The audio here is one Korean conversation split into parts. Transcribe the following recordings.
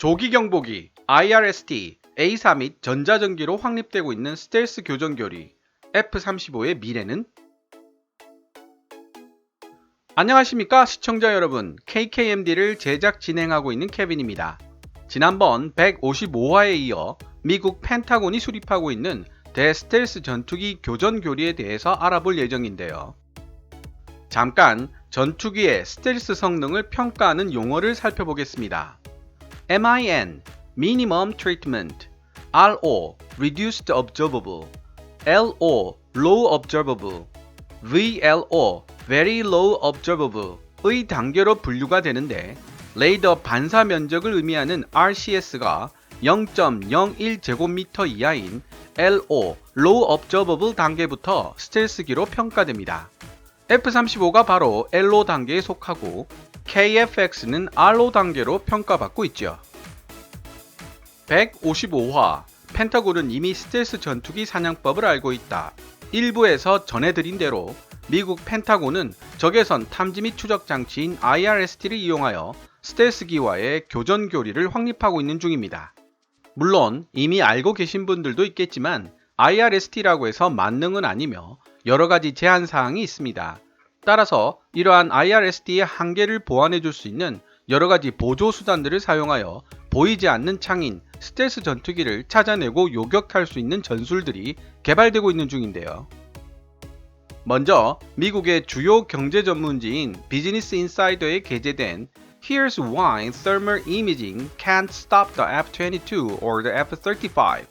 조기 경보기 IRST A4 및 전자전기로 확립되고 있는 스텔스 교전교리 F-35의 미래는? 안녕하십니까 시청자 여러분 KKMD를 제작 진행하고 있는 케빈입니다. 지난번 155화에 이어 미국 펜타곤이 수립하고 있는 대스텔스 전투기 교전 교리에 대해서 알아볼 예정인데요. 잠깐 전투기의 스텔스 성능을 평가하는 용어를 살펴보겠습니다. MIN Minimum Treatment RO Reduced Observable LO Low Observable VLO Very Low Observable의 단계로 분류가 되는데 레이더 반사 면적을 의미하는 RCS가 0.01제곱미터 이하인 LO Low Observable 단계부터 스텔스기로 평가됩니다. F-35가 바로 LO 단계에 속하고 KFX는 RO 단계로 평가받고 있죠. 155화 펜타곤은 이미 스텔스 전투기 사냥법을 알고 있다. 일부에서 전해드린 대로 미국 펜타곤은 적외선 탐지 및 추적 장치인 IRST를 이용하여 스텔스기와의 교전 교리를 확립하고 있는 중입니다. 물론 이미 알고 계신 분들도 있겠지만 IRST라고 해서 만능은 아니며 여러 가지 제한 사항이 있습니다. 따라서 이러한 IRST의 한계를 보완해 줄 수 있는 여러 가지 보조 수단들을 사용하여 보이지 않는 창인 스텔스 전투기를 찾아내고 요격할 수 있는 전술들이 개발되고 있는 중인데요. 먼저 미국의 주요 경제 전문지인 비즈니스 인사이더에 게재된 Here's why thermal imaging can't stop the F-22 or the F-35.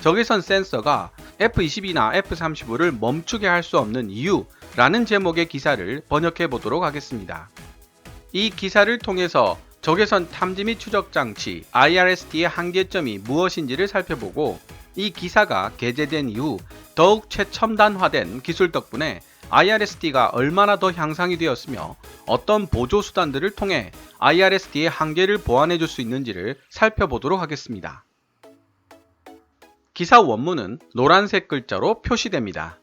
적외선 센서가 F-22나 F-35를 멈추게 할 수 없는 이유라는 제목의 기사를 번역해 보도록 하겠습니다. 이 기사를 통해서 적외선 탐지 및 추적 장치 IRST의 한계점이 무엇인지를 살펴보고 이 기사가 게재된 이후 더욱 최첨단화된 기술 덕분에 IRST가 얼마나 더 향상이 되었으며 어떤 보조 수단들을 통해 IRST의 한계를 보완해 줄 수 있는지를 살펴보도록 하겠습니다. 기사 원문은 노란색 글자로 표시됩니다.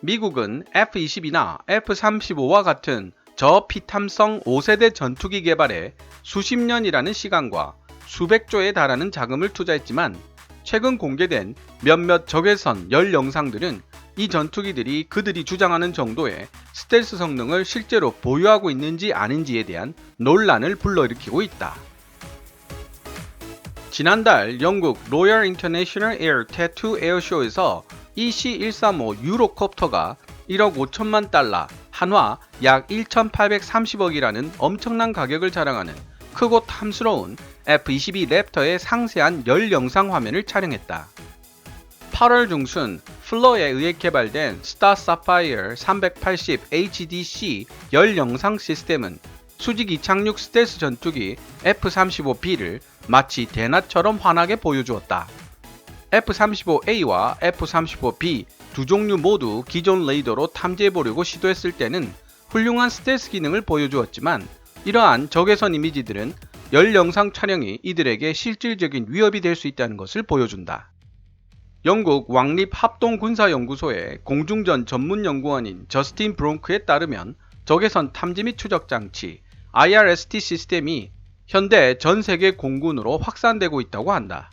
미국은 F-22나 F-35와 같은 저피탐성 5세대 전투기 개발에 수십 년이라는 시간과 수백조에 달하는 자금을 투자했지만 최근 공개된 몇몇 적외선 열 영상들은 이 전투기들이 그들이 주장하는 정도의 스텔스 성능을 실제로 보유하고 있는지 아닌지에 대한 논란을 불러일으키고 있다. 지난달 영국 로열 인터내셔널 에어 태투 에어쇼에서 EC135 유로콥터가 1억 5천만 달러, 한화 약 1,830억이라는 엄청난 가격을 자랑하는 크고 탐스러운 F-22 랩터의 상세한 열 영상 화면을 촬영했다. 8월 중순 플러에 의해 개발된 스타 사파이어 380 HDC 열 영상 시스템은 수직 이착륙 스텔스 전투기 F-35B를 마치 대낮처럼 환하게 보여주었다. F-35A와 F-35B 두 종류 모두 기존 레이더로 탐지해보려고 시도했을 때는 훌륭한 스텔스 기능을 보여주었지만 이러한 적외선 이미지들은 열 영상 촬영이 이들에게 실질적인 위협이 될 수 있다는 것을 보여준다. 영국 왕립 합동 군사 연구소의 공중전 전문 연구원인 저스틴 브롱크에 따르면 적외선 탐지 및 추적 장치 IRST 시스템이 현대 전 세계 공군으로 확산되고 있다고 한다.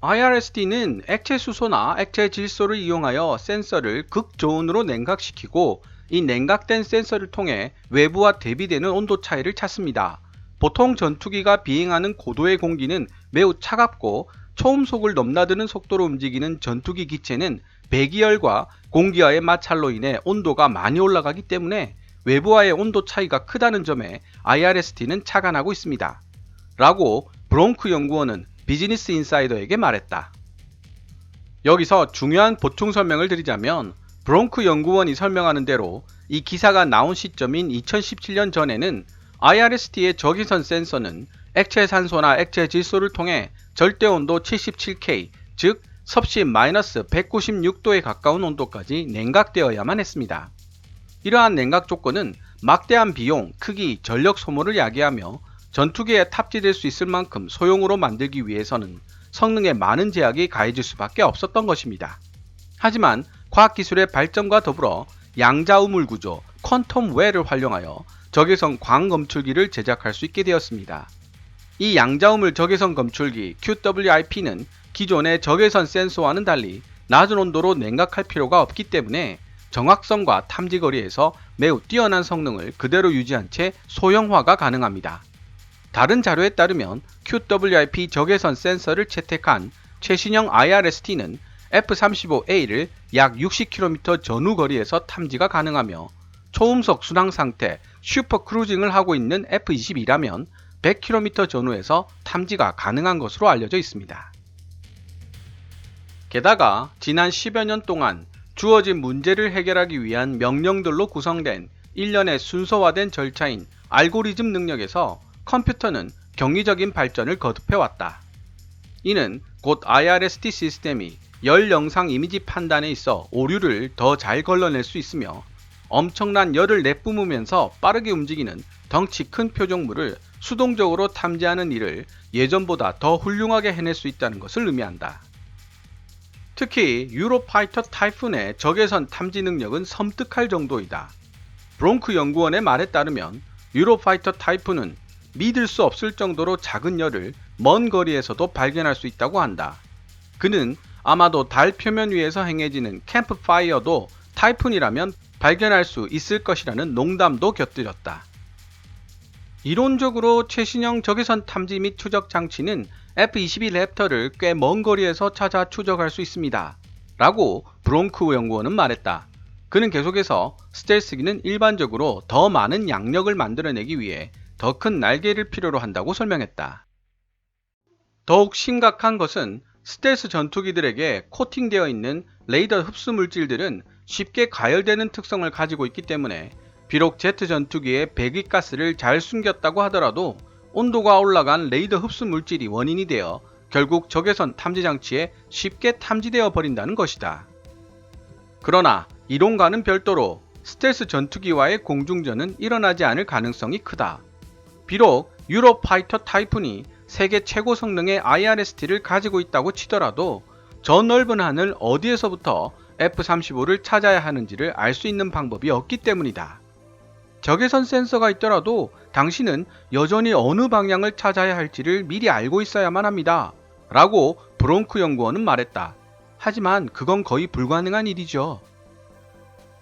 IRST는 액체 수소나 액체 질소를 이용하여 센서를 극저온으로 냉각시키고 이 냉각된 센서를 통해 외부와 대비되는 온도 차이를 찾습니다. 보통 전투기가 비행하는 고도의 공기는 매우 차갑고 초음속을 넘나드는 속도로 움직이는 전투기 기체는 배기열과 공기와의 마찰로 인해 온도가 많이 올라가기 때문에 외부와의 온도 차이가 크다는 점에 IRST는 착안하고 있습니다. 라고 브롱크 연구원은 비즈니스 인사이더에게 말했다. 여기서 중요한 보충 설명을 드리자면 브롱크 연구원이 설명하는 대로 이 기사가 나온 시점인 2017년 전에는 IRST의 적외선 센서는 액체 산소나 액체 질소를 통해 절대 온도 77K, 즉 섭씨 마이너스 196도에 가까운 온도까지 냉각되어야만 했습니다. 이러한 냉각 조건은 막대한 비용, 크기, 전력 소모를 야기하며 전투기에 탑재될 수 있을 만큼 소형으로 만들기 위해서는 성능에 많은 제약이 가해질 수밖에 없었던 것입니다. 하지만 과학기술의 발전과 더불어 양자 우물 구조, 퀀텀 웨를 활용하여 적외선 광 검출기를 제작할 수 있게 되었습니다. 이 양자 우물 적외선 검출기 QWIP는 기존의 적외선 센서와는 달리 낮은 온도로 냉각할 필요가 없기 때문에 정확성과 탐지 거리에서 매우 뛰어난 성능을 그대로 유지한 채 소형화가 가능합니다. 다른 자료에 따르면 QWIP 적외선 센서를 채택한 최신형 IRST는 F-35A를 약 60km 전후 거리에서 탐지가 가능하며 초음속 순항 상태 슈퍼 크루징을 하고 있는 F-22라면 100km 전후에서 탐지가 가능한 것으로 알려져 있습니다. 게다가 지난 10여 년 동안 주어진 문제를 해결하기 위한 명령들로 구성된 일련의 순서화된 절차인 알고리즘 능력에서 컴퓨터는 경이적인 발전을 거듭해왔다. 이는 곧 IRST 시스템이 열 영상 이미지 판단에 있어 오류를 더 잘 걸러낼 수 있으며 엄청난 열을 내뿜으면서 빠르게 움직이는 덩치 큰 표적물을 수동적으로 탐지하는 일을 예전보다 더 훌륭하게 해낼 수 있다는 것을 의미한다. 특히 유로파이터 타이푼의 적외선 탐지 능력은 섬뜩할 정도이다. 브롱크 연구원의 말에 따르면 유로파이터 타이푼은 믿을 수 없을 정도로 작은 열을 먼 거리에서도 발견할 수 있다고 한다. 그는 아마도 달 표면 위에서 행해지는 캠프 파이어도 타이푼이라면 발견할 수 있을 것이라는 농담도 곁들였다. 이론적으로 최신형 적외선 탐지 및 추적 장치는 F-22 랩터를 꽤 먼 거리에서 찾아 추적할 수 있습니다. 라고 브롱크 연구원은 말했다. 그는 계속해서 스텔스기는 일반적으로 더 많은 양력을 만들어내기 위해 더 큰 날개를 필요로 한다고 설명했다. 더욱 심각한 것은 스텔스 전투기들에게 코팅되어 있는 레이더 흡수 물질들은 쉽게 가열되는 특성을 가지고 있기 때문에 비록 제트 전투기의 배기가스를 잘 숨겼다고 하더라도 온도가 올라간 레이더 흡수 물질이 원인이 되어 결국 적외선 탐지 장치에 쉽게 탐지되어 버린다는 것이다. 그러나 이론과는 별도로 스텔스 전투기와의 공중전은 일어나지 않을 가능성이 크다. 비록 유로파이터 타이푼이 세계 최고 성능의 IRST를 가지고 있다고 치더라도 저 넓은 하늘 어디에서부터 F-35를 찾아야 하는지를 알 수 있는 방법이 없기 때문이다. 적외선 센서가 있더라도 당신은 여전히 어느 방향을 찾아야 할지를 미리 알고 있어야만 합니다. 라고 브롱크 연구원은 말했다. 하지만 그건 거의 불가능한 일이죠.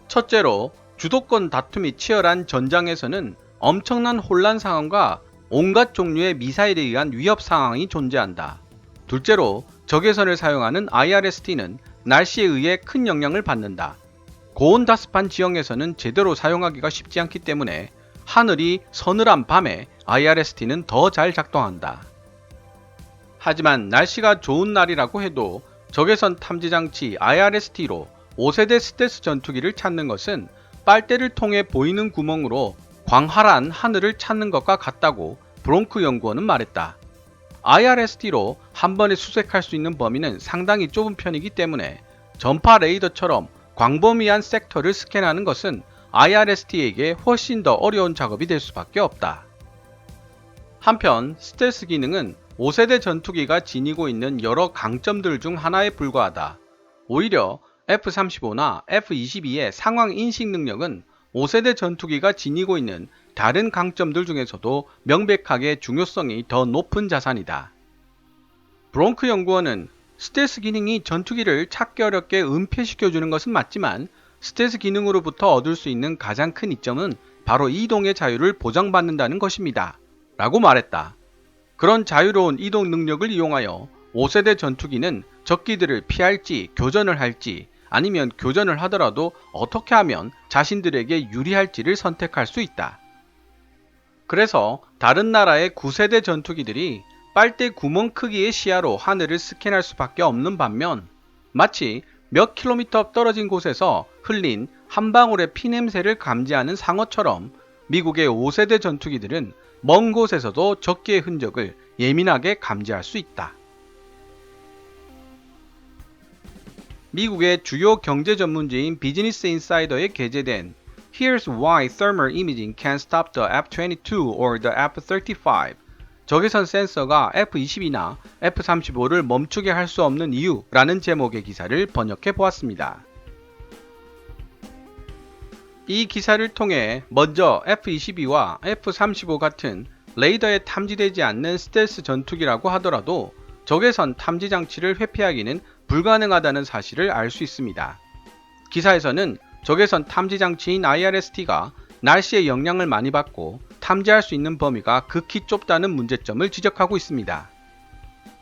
첫째로 주도권 다툼이 치열한 전장에서는 엄청난 혼란 상황과 온갖 종류의 미사일에 의한 위협 상황이 존재한다. 둘째로 적외선을 사용하는 IRST는 날씨에 의해 큰 영향을 받는다. 고온 다습한 지형에서는 제대로 사용하기가 쉽지 않기 때문에 하늘이 서늘한 밤에 IRST는 더 잘 작동한다. 하지만 날씨가 좋은 날이라고 해도 적외선 탐지 장치 IRST로 5세대 스텔스 전투기를 찾는 것은 빨대를 통해 보이는 구멍으로 광활한 하늘을 찾는 것과 같다고 브롱크 연구원은 말했다. IRST로 한 번에 수색할 수 있는 범위는 상당히 좁은 편이기 때문에 전파 레이더처럼 광범위한 섹터를 스캔하는 것은 IRST에게 훨씬 더 어려운 작업이 될 수밖에 없다. 한편 스텔스 기능은 5세대 전투기가 지니고 있는 여러 강점들 중 하나에 불과하다. 오히려 F-35나 F-22의 상황 인식 능력은 5세대 전투기가 지니고 있는 다른 강점들 중에서도 명백하게 중요성이 더 높은 자산이다. 브롱크 연구원은 스텔스 기능이 전투기를 찾기 어렵게 은폐시켜주는 것은 맞지만 스텔스 기능으로부터 얻을 수 있는 가장 큰 이점은 바로 이동의 자유를 보장받는다는 것입니다. 라고 말했다. 그런 자유로운 이동 능력을 이용하여 5세대 전투기는 적기들을 피할지 교전을 할지 아니면 교전을 하더라도 어떻게 하면 자신들에게 유리할지를 선택할 수 있다. 그래서 다른 나라의 9세대 전투기들이 빨대 구멍 크기의 시야로 하늘을 스캔할 수밖에 없는 반면 마치 몇 킬로미터 떨어진 곳에서 흘린 한 방울의 피 냄새를 감지하는 상어처럼 미국의 5세대 전투기들은 먼 곳에서도 적기의 흔적을 예민하게 감지할 수 있다. 미국의 주요 경제 전문지인 비즈니스 인사이더에 게재된 Here's why thermal imaging can stop the F-22 or the F-35 적외선 센서가 F-22나 F-35를 멈추게 할 수 없는 이유라는 제목의 기사를 번역해 보았습니다. 이 기사를 통해 먼저 F-22와 F-35 같은 레이더에 탐지되지 않는 스텔스 전투기라고 하더라도 적외선 탐지 장치를 회피하기는 불가능하다는 사실을 알 수 있습니다. 기사에서는 적외선 탐지 장치인 IRST가 날씨의 영향을 많이 받고 탐지할 수 있는 범위가 극히 좁다는 문제점을 지적하고 있습니다.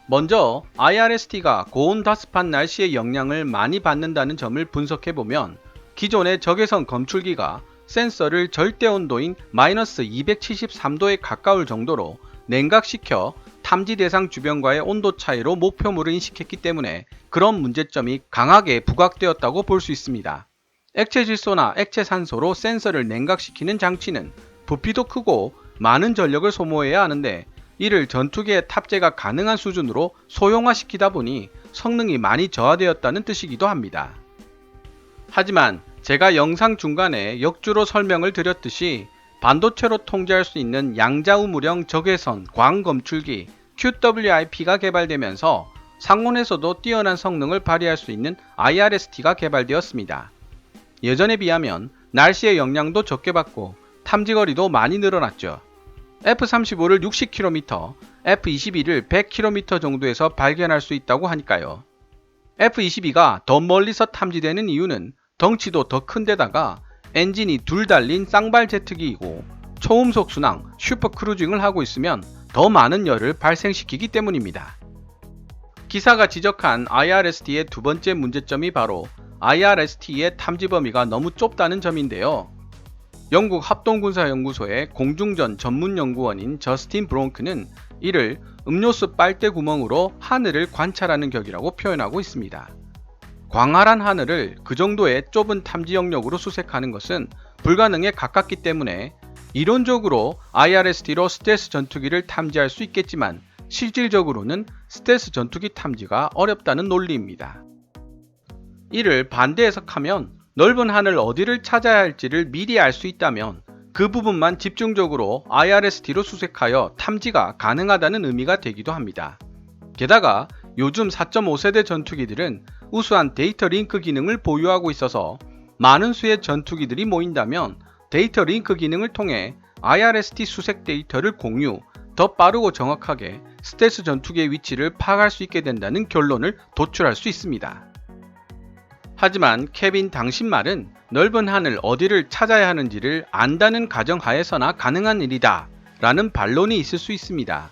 먼저 IRST가 고온 다습한 날씨의 영향을 많이 받는다는 점을 분석해 보면 기존의 적외선 검출기가 센서를 절대 온도인 마이너스 273도에 가까울 정도로 냉각시켜 탐지 대상 주변과의 온도 차이로 목표물을 인식했기 때문에 그런 문제점이 강하게 부각되었다고 볼 수 있습니다. 액체 질소나 액체 산소로 센서를 냉각시키는 장치는 부피도 크고 많은 전력을 소모해야 하는데 이를 전투기에 탑재가 가능한 수준으로 소형화시키다 보니 성능이 많이 저하되었다는 뜻이기도 합니다. 하지만 제가 영상 중간에 역주로 설명을 드렸듯이 반도체로 통제할 수 있는 양자우무령 적외선 광검출기 QWIP가 개발되면서 상온에서도 뛰어난 성능을 발휘할 수 있는 IRST가 개발되었습니다. 예전에 비하면 날씨의 영향도 적게 받고 탐지거리도 많이 늘어났죠. F-35를 60km, F-22를 100km 정도에서 발견할 수 있다고 하니까요. F-22가 더 멀리서 탐지되는 이유는 덩치도 더 큰데다가 엔진이 둘 달린 쌍발 제트기이고 초음속 순항, 슈퍼크루징을 하고 있으면 더 많은 열을 발생시키기 때문입니다. 기사가 지적한 IRST의 두 번째 문제점이 바로 IRST의 탐지 범위가 너무 좁다는 점인데요. 영국 합동군사연구소의 공중전 전문연구원인 저스틴 브롱크는 이를 음료수 빨대 구멍으로 하늘을 관찰하는 격이라고 표현하고 있습니다. 광활한 하늘을 그 정도의 좁은 탐지 영역으로 수색하는 것은 불가능에 가깝기 때문에 이론적으로 IRST로 스텔스 전투기를 탐지할 수 있겠지만 실질적으로는 스텔스 전투기 탐지가 어렵다는 논리입니다. 이를 반대 해석하면 넓은 하늘 어디를 찾아야 할지를 미리 알 수 있다면 그 부분만 집중적으로 IRST로 수색하여 탐지가 가능하다는 의미가 되기도 합니다. 게다가 요즘 4.5세대 전투기들은 우수한 데이터 링크 기능을 보유하고 있어서 많은 수의 전투기들이 모인다면 데이터 링크 기능을 통해 IRST 수색 데이터를 공유, 더 빠르고 정확하게 스텔스 전투기의 위치를 파악할 수 있게 된다는 결론을 도출할 수 있습니다. 하지만 케빈 당신 말은 넓은 하늘 어디를 찾아야 하는지를 안다는 가정하에서나 가능한 일이다 라는 반론이 있을 수 있습니다.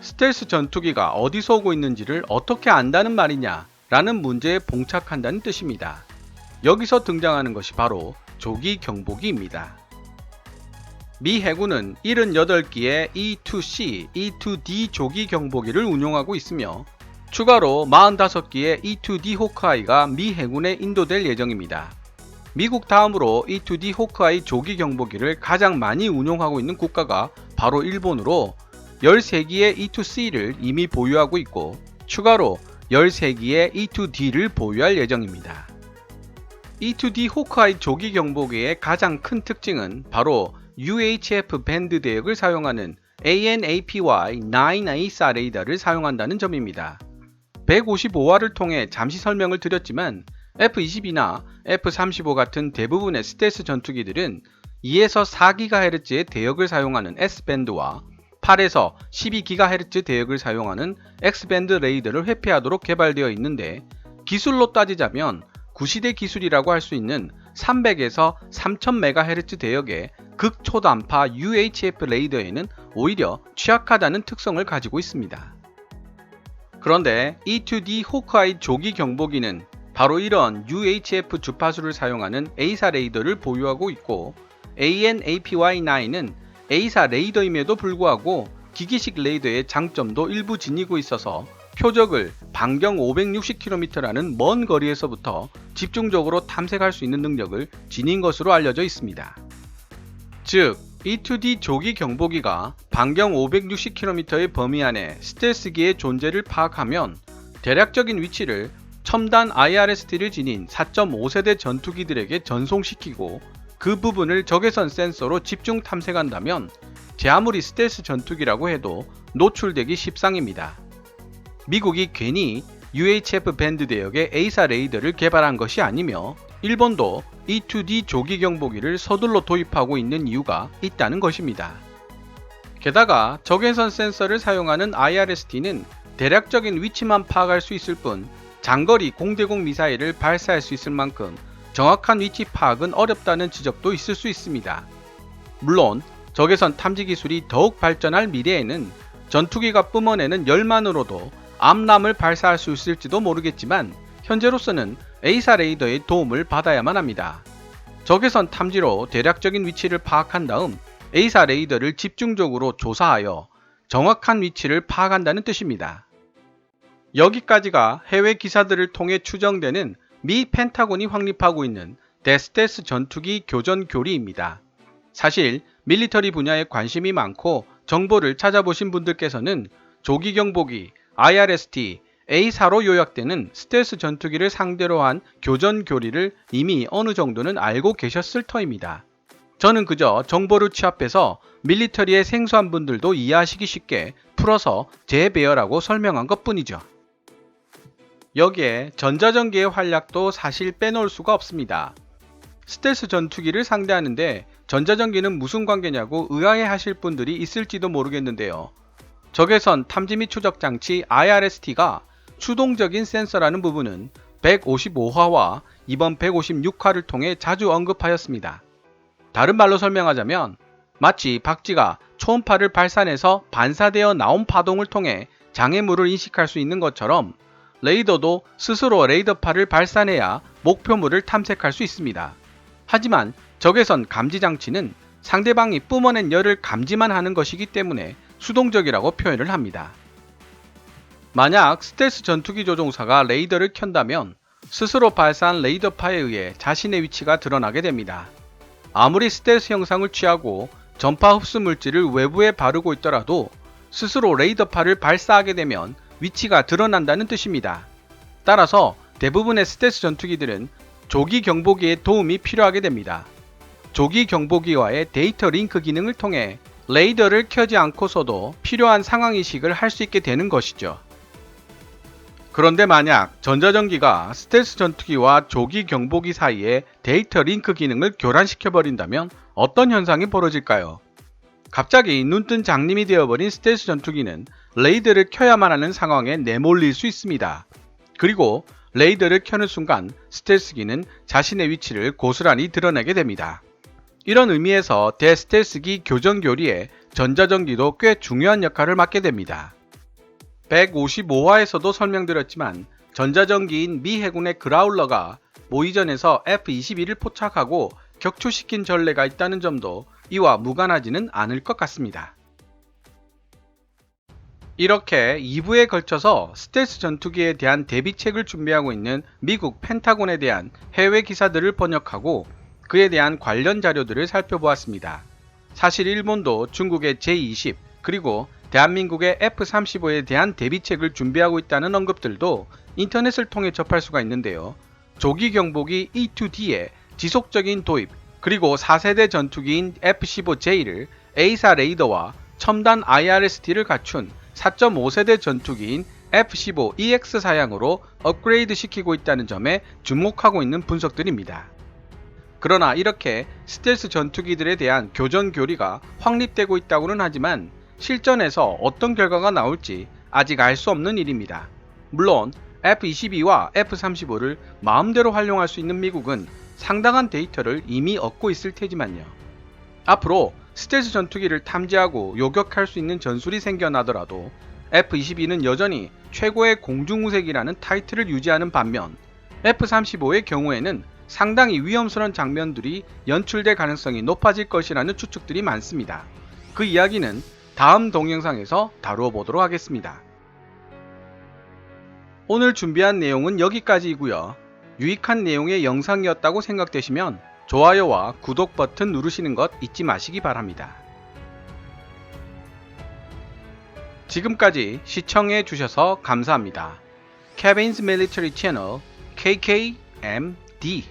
스텔스 전투기가 어디서 오고 있는지를 어떻게 안다는 말이냐 라는 문제에 봉착한다는 뜻입니다. 여기서 등장하는 것이 바로 조기 경보기입니다. 미 해군은 78기의 E2C, E2D 조기 경보기를 운용하고 있으며 추가로 45기의 E2D 호크아이가 미 해군에 인도될 예정입니다. 미국 다음으로 E2D 호크아이 조기 경보기를 가장 많이 운용하고 있는 국가가 바로 일본으로 13기의 E2C를 이미 보유하고 있고 추가로 13기의 E2D를 보유할 예정입니다. E2D 호크아이 조기 경보기의 가장 큰 특징은 바로 UHF 밴드 대역을 사용하는 ANAPY-9A4 레이더를 사용한다는 점입니다. 155화를 통해 잠시 설명을 드렸지만 F-22나 F-35 같은 대부분의 스텔스 전투기들은 2에서 4GHz의 대역을 사용하는 S밴드와 8에서 12GHz 대역을 사용하는 X밴드 레이더를 회피하도록 개발되어 있는데 기술로 따지자면 구시대 기술이라고 할 수 있는 300에서 3000MHz 대역의 극초단파 UHF 레이더에는 오히려 취약하다는 특성을 가지고 있습니다. 그런데 E2D 호크아이 조기 경보기는 바로 이런 UHF 주파수를 사용하는 A사 레이더를 보유하고 있고 AN-APY9은 A사 레이더임에도 불구하고 기기식 레이더의 장점도 일부 지니고 있어서 표적을 반경 560km라는 먼 거리에서부터 집중적으로 탐색할 수 있는 능력을 지닌 것으로 알려져 있습니다. 즉, E2D 조기 경보기가 반경 560km의 범위 안에 스텔스기의 존재를 파악하면 대략적인 위치를 첨단 IRST를 지닌 4.5세대 전투기들에게 전송시키고 그 부분을 적외선 센서로 집중 탐색한다면 제 아무리 스텔스 전투기라고 해도 노출되기 십상입니다. 미국이 괜히 UHF 밴드 대역의 A사 레이더를 개발한 것이 아니며 일본도 E2D 조기 경보기를 서둘러 도입하고 있는 이유가 있다는 것입니다. 게다가 적외선 센서를 사용하는 IRST는 대략적인 위치만 파악할 수 있을 뿐 장거리 공대공 미사일을 발사할 수 있을 만큼 정확한 위치 파악은 어렵다는 지적도 있을 수 있습니다. 물론 적외선 탐지 기술이 더욱 발전할 미래에는 전투기가 뿜어내는 열만으로도 암람을 발사할 수 있을지도 모르겠지만 현재로서는 A사 레이더의 도움을 받아야만 합니다. 적외선 탐지로 대략적인 위치를 파악한 다음 A사 레이더를 집중적으로 조사하여 정확한 위치를 파악한다는 뜻입니다. 여기까지가 해외 기사들을 통해 추정되는 미 펜타곤이 확립하고 있는 데스테스 전투기 교전 교리입니다. 사실 밀리터리 분야에 관심이 많고 정보를 찾아보신 분들께서는 조기 경보기, IRST, A4로 요약되는 스텔스 전투기를 상대로 한 교전 교리를 이미 어느 정도는 알고 계셨을 터입니다. 저는 그저 정보를 취합해서 밀리터리의 생소한 분들도 이해하시기 쉽게 풀어서 재배열하고 설명한 것 뿐이죠. 여기에 전자전기의 활약도 사실 빼놓을 수가 없습니다. 스텔스 전투기를 상대하는데 전자전기는 무슨 관계냐고 의아해 하실 분들이 있을지도 모르겠는데요. 적외선 탐지 및 추적 장치 IRST가 추동적인 센서라는 부분은 155화와 이번 156화를 통해 자주 언급하였습니다. 다른 말로 설명하자면 마치 박쥐가 초음파를 발산해서 반사되어 나온 파동을 통해 장애물을 인식할 수 있는 것처럼 레이더도 스스로 레이더파를 발산해야 목표물을 탐색할 수 있습니다. 하지만 적외선 감지 장치는 상대방이 뿜어낸 열을 감지만 하는 것이기 때문에 수동적이라고 표현을 합니다. 만약 스텔스 전투기 조종사가 레이더를 켠다면 스스로 발사한 레이더파에 의해 자신의 위치가 드러나게 됩니다. 아무리 스텔스 형상을 취하고 전파 흡수 물질을 외부에 바르고 있더라도 스스로 레이더파를 발사하게 되면 위치가 드러난다는 뜻입니다. 따라서 대부분의 스텔스 전투기들은 조기 경보기의 도움이 필요하게 됩니다. 조기 경보기와의 데이터 링크 기능을 통해 레이더를 켜지 않고서도 필요한 상황 인식을 할 수 있게 되는 것이죠. 그런데 만약 전자전기가 스텔스 전투기와 조기 경보기 사이에 데이터 링크 기능을 교란시켜 버린다면 어떤 현상이 벌어질까요? 갑자기 눈뜬 장님이 되어버린 스텔스 전투기는 레이더를 켜야만 하는 상황에 내몰릴 수 있습니다. 그리고 레이더를 켜는 순간 스텔스기는 자신의 위치를 고스란히 드러내게 됩니다. 이런 의미에서 대스텔스기 교전 교리에 전자전기도 꽤 중요한 역할을 맡게 됩니다. 155화에서도 설명드렸지만 전자전기인 미 해군의 그라울러가 모의전에서 F-22를 포착하고 격추시킨 전례가 있다는 점도 이와 무관하지는 않을 것 같습니다. 이렇게 2부에 걸쳐서 스텔스 전투기에 대한 대비책을 준비하고 있는 미국 펜타곤에 대한 해외 기사들을 번역하고 그에 대한 관련 자료들을 살펴보았습니다. 사실 일본도 중국의 제20 그리고 대한민국의 F-35에 대한 대비책을 준비하고 있다는 언급들도 인터넷을 통해 접할 수가 있는데요. 조기 경보기 E2D의 지속적인 도입 그리고 4세대 전투기인 F-15J를 A사 레이더와 첨단 IRST를 갖춘 4.5세대 전투기인 F-15EX 사양으로 업그레이드 시키고 있다는 점에 주목하고 있는 분석들입니다. 그러나 이렇게 스텔스 전투기들에 대한 교전 교리가 확립되고 있다고는 하지만 실전에서 어떤 결과가 나올지 아직 알 수 없는 일입니다. 물론 F-22와 F-35를 마음대로 활용할 수 있는 미국은 상당한 데이터를 이미 얻고 있을 테지만요. 앞으로 스텔스 전투기를 탐지하고 요격할 수 있는 전술이 생겨나더라도 F-22는 여전히 최고의 공중우색이라는 타이틀을 유지하는 반면 F-35의 경우에는 상당히 위험스러운 장면들이 연출될 가능성이 높아질 것이라는 추측들이 많습니다. 그 이야기는 다음 동영상에서 다루어 보도록 하겠습니다. 오늘 준비한 내용은 여기까지이고요. 유익한 내용의 영상이었다고 생각되시면 좋아요와 구독 버튼 누르시는 것 잊지 마시기 바랍니다. 지금까지 시청해 주셔서 감사합니다. Kevin's Military Channel KKMD